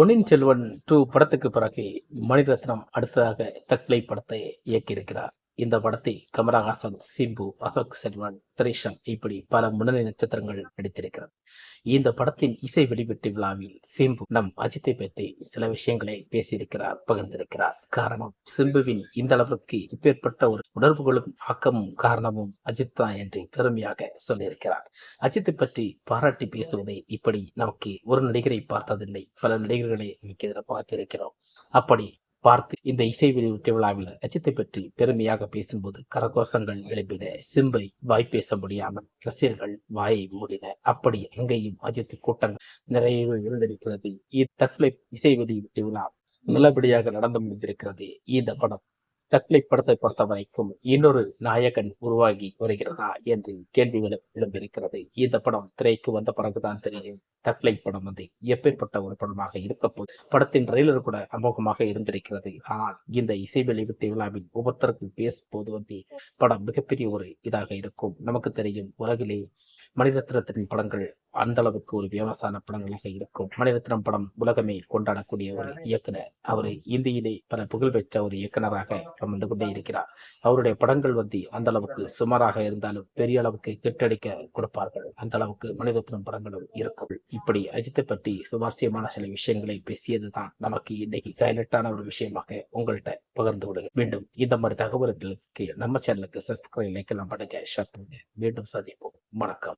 பொன்னின் Selvan two படத்துக்கு பிறகு மணிரத்னம் அடுத்ததாக தக்லை படத்தை இயக்கியிருக்கிறார். இந்த படத்தை கமலஹாசன் சிம்பு அசோக் செல்வன் திரிஷா இப்படி பல முன்னணி நட்சத்திரங்கள் நடித்திருக்கிறது இந்த படத்தின் இசை வெளியீட்டு விழாவில் சிம்பு நம் அஜித்தை பற்றி சில விஷயங்களை பேசியிருக்கிறார் பகிர்ந்திருக்கிறார். காரணம் சிம்புவின் இந்த அளவுக்கு இப்பேற்பட்ட ஒரு உணர்வுகளும் ஆக்கமும் காரணமும் அஜித் தான் என்று பெருமையாக சொல்லியிருக்கிறார். அஜித்தை பற்றி பாராட்டி பேசுவதை இப்படி நமக்கு ஒரு நடிகரை பார்த்ததில்லை பல நடிகர்களை நமக்கு இதில் பார்த்திருக்கிறோம். அப்படி பார்த்து இந்த இசை வெளியீட்டு விழாவில் அஜித்தை பற்றி பெருமையாக பேசும்போது கரகோஷங்கள் எழுப்பின சிம்பை வாய் பேச முடியாமல் ரசிகர்கள் வாயை மூடின அப்படி அங்கேயும் அஜித் கூட்டங்கள் நிறைய இருந்திருக்கிறது. இத்தக்லை இசை வெளியீட்டு விழா நல்லபடியாக நடந்து முடிந்திருக்கிறது. இந்த படம் தக்லை படத்தை பொறுத்த வரைக்கும் இன்னொரு நாயகன் உருவாகி வருகிறதா என்று கேள்விகளும் எழும்பியிருக்கிறது. இந்த படம் திரைக்கு வந்த பிறகுதான் தெரியும். தக்லை படம் வந்து எப்பேற்பட்ட ஒரு படமாக இருக்க போது படத்தின் ட்ரெய்லர் கூட அமோகமாக இருந்திருக்கிறது. ஆனால் இந்த இசை வெளியீட்டு விழாவில் ஒவ்வொருத்தருக்கும் பேசும்போது வந்து படம் மிகப்பெரிய ஒரு இதாக இருக்கும். நமக்கு தெரியும் உலகிலே மணிரத்னத்தின் படங்கள் அந்த அளவுக்கு ஒரு விமர்சன படங்களாக இருக்கும். மணிரத்னம் படம் உலகமே கொண்டாடக்கூடிய ஒரு இயக்குனர். அவர் இந்தியிலே பல புகழ்பெற்ற ஒரு இயக்குனராக வந்து கொண்டே இருக்கிறார். அவருடைய படங்கள் வந்து அந்த அளவுக்கு சுமாராக இருந்தாலும் பெரிய அளவுக்கு கிட்டடிக்க கொடுப்பார்கள். அந்த அளவுக்கு மணிரத்னம் படங்களும் இருக்கும். இப்படி அஜித்தை பற்றி சுவாரஸ்யமான சில விஷயங்களை பேசியதுதான் நமக்கு இன்னைக்கு ஹைலைட்டான ஒரு விஷயமாக உங்கள்கிட்ட பகிர்ந்து விடுங்க மீண்டும் இந்த மாதிரி தகவல்களுக்கு நம்ம சேனலுக்கு சப்ஸ்கிரைப் லைக் எல்லாம் பண்ணுங்க. ஷேர் பண்ணுங்க. மீண்டும் சந்திப்போம். வணக்கம்.